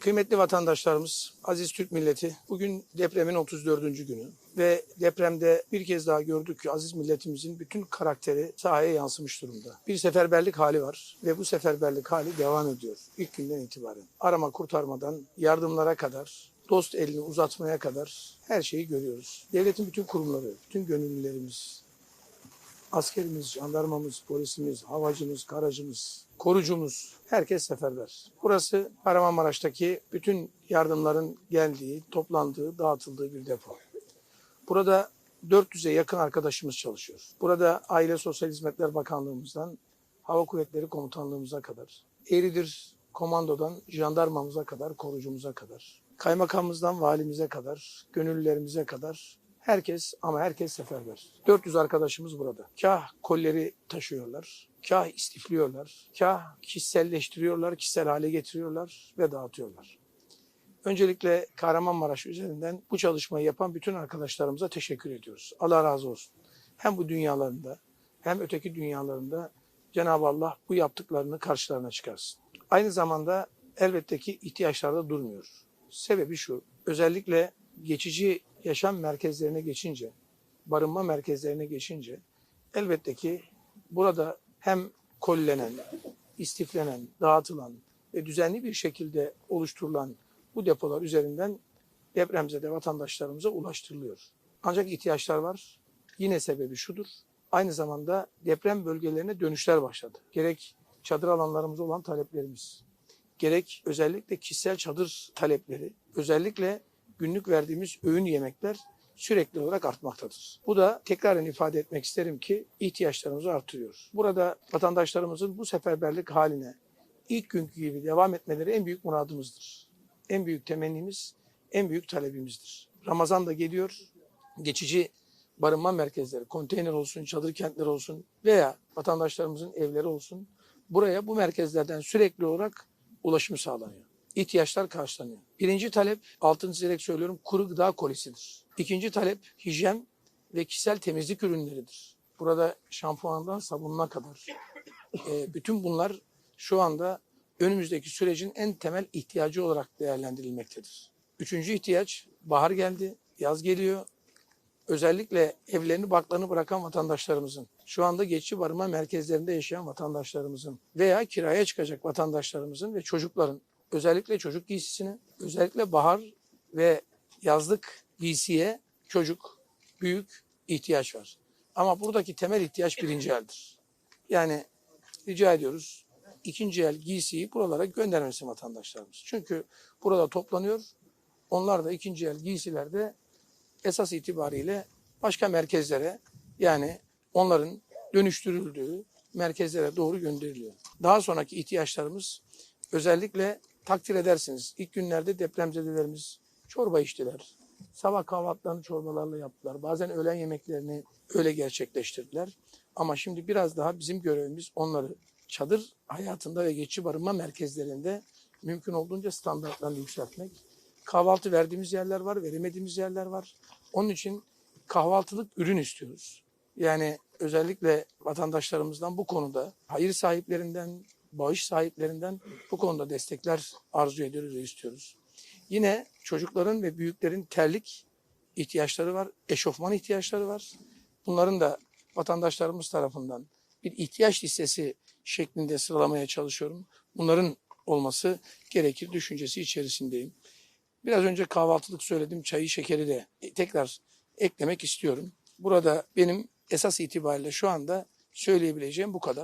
Kıymetli vatandaşlarımız, aziz Türk milleti, bugün depremin 34. günü ve depremde bir kez daha gördük ki aziz milletimizin bütün karakteri sahaya yansımış durumda. Bir seferberlik hali var ve bu seferberlik hali devam ediyor ilk günden itibaren. Arama kurtarmadan yardımlara kadar, dost elini uzatmaya kadar her şeyi görüyoruz. Devletin bütün kurumları, bütün gönüllülerimiz, askerimiz, jandarmamız, polisimiz, havacımız, karacımız, korucumuz herkes seferber. Burası Kahramanmaraş'taki bütün yardımların geldiği, toplandığı, dağıtıldığı bir depo. Burada 400'e yakın arkadaşımız çalışıyor. Burada Aile Sosyal Hizmetler Bakanlığımızdan Hava Kuvvetleri Komutanlığımıza kadar, Eğridir Komando'dan jandarmamıza kadar, korucumuza kadar, kaymakamımızdan valimize kadar, gönüllülerimize kadar herkes ama herkes seferber. 400 arkadaşımız burada. Kah kolleri taşıyorlar, kah istifliyorlar, kah kişiselleştiriyorlar, kişisel hale getiriyorlar ve dağıtıyorlar. Öncelikle Kahramanmaraş üzerinden bu çalışmayı yapan bütün arkadaşlarımıza teşekkür ediyoruz. Allah razı olsun. Hem bu dünyalarında hem öteki dünyalarında Cenab-ı Allah bu yaptıklarını karşılarına çıkarsın. Aynı zamanda elbette ki ihtiyaçlarda durmuyor. Sebebi şu, özellikle geçici yaşam merkezlerine geçince, barınma merkezlerine geçince elbette ki burada hem kollenen, istiflenen, dağıtılan ve düzenli bir şekilde oluşturulan bu depolar üzerinden depremzede vatandaşlarımıza ulaştırılıyor. Ancak ihtiyaçlar var. Yine sebebi şudur. Aynı zamanda deprem bölgelerine dönüşler başladı. Gerek çadır alanlarımız olan taleplerimiz, gerek özellikle kişisel çadır talepleri, özellikle günlük verdiğimiz öğün yemekler sürekli olarak artmaktadır. Bu da tekraren ifade etmek isterim ki ihtiyaçlarımızı artırıyor. Burada vatandaşlarımızın bu seferberlik haline ilk günkü gibi devam etmeleri en büyük muradımızdır. En büyük temennimiz, en büyük talebimizdir. Ramazan da geliyor. Geçici barınma merkezleri, konteyner olsun, çadır kentleri olsun veya vatandaşlarımızın evleri olsun. Buraya bu merkezlerden sürekli olarak ulaşım sağlanıyor. İhtiyaçlar karşılanıyor. Birinci talep, altını çizerek söylüyorum, kuru gıda kolisidir. İkinci talep, hijyen ve kişisel temizlik ürünleridir. Burada şampuandan sabununa kadar. e, bütün bunlar şu anda önümüzdeki sürecin en temel ihtiyacı olarak değerlendirilmektedir. Üçüncü ihtiyaç, bahar geldi, yaz geliyor. Özellikle evlerini barklarını bırakan vatandaşlarımızın, şu anda geçici barınma merkezlerinde yaşayan vatandaşlarımızın veya kiraya çıkacak vatandaşlarımızın ve çocukların özellikle çocuk giysisine, özellikle bahar ve yazlık giysiye çocuk, büyük ihtiyaç var. Ama buradaki temel ihtiyaç birinci eldir. Yani rica ediyoruz ikinci el giysiyi buralara göndermesin vatandaşlarımız. Çünkü burada toplanıyor. Onlar da ikinci el giysilerde esas itibariyle başka merkezlere yani onların dönüştürüldüğü merkezlere doğru gönderiliyor. Daha sonraki ihtiyaçlarımız özellikle takdir edersiniz. İlk günlerde depremzedelerimiz çorba içtiler. Sabah kahvaltılarını çorbalarla yaptılar. Bazen öğlen yemeklerini öyle gerçekleştirdiler. Ama şimdi biraz daha bizim görevimiz onları çadır hayatında ve geçici barınma merkezlerinde mümkün olduğunca standartlarını yükseltmek. Kahvaltı verdiğimiz yerler var, veremediğimiz yerler var. Onun için kahvaltılık ürün istiyoruz. Yani özellikle vatandaşlarımızdan bu konuda hayır sahiplerinden, bağış sahiplerinden bu konuda destekler arzu ediyoruz ve istiyoruz. Yine çocukların ve büyüklerin terlik ihtiyaçları var, eşofman ihtiyaçları var. Bunların da vatandaşlarımız tarafından bir ihtiyaç listesi şeklinde sıralamaya çalışıyorum. Bunların olması gerekir düşüncesi içerisindeyim. Biraz önce kahvaltılık söyledim, çayı, şekeri de tekrar eklemek istiyorum. Burada benim esas itibariyle şu anda söyleyebileceğim bu kadar.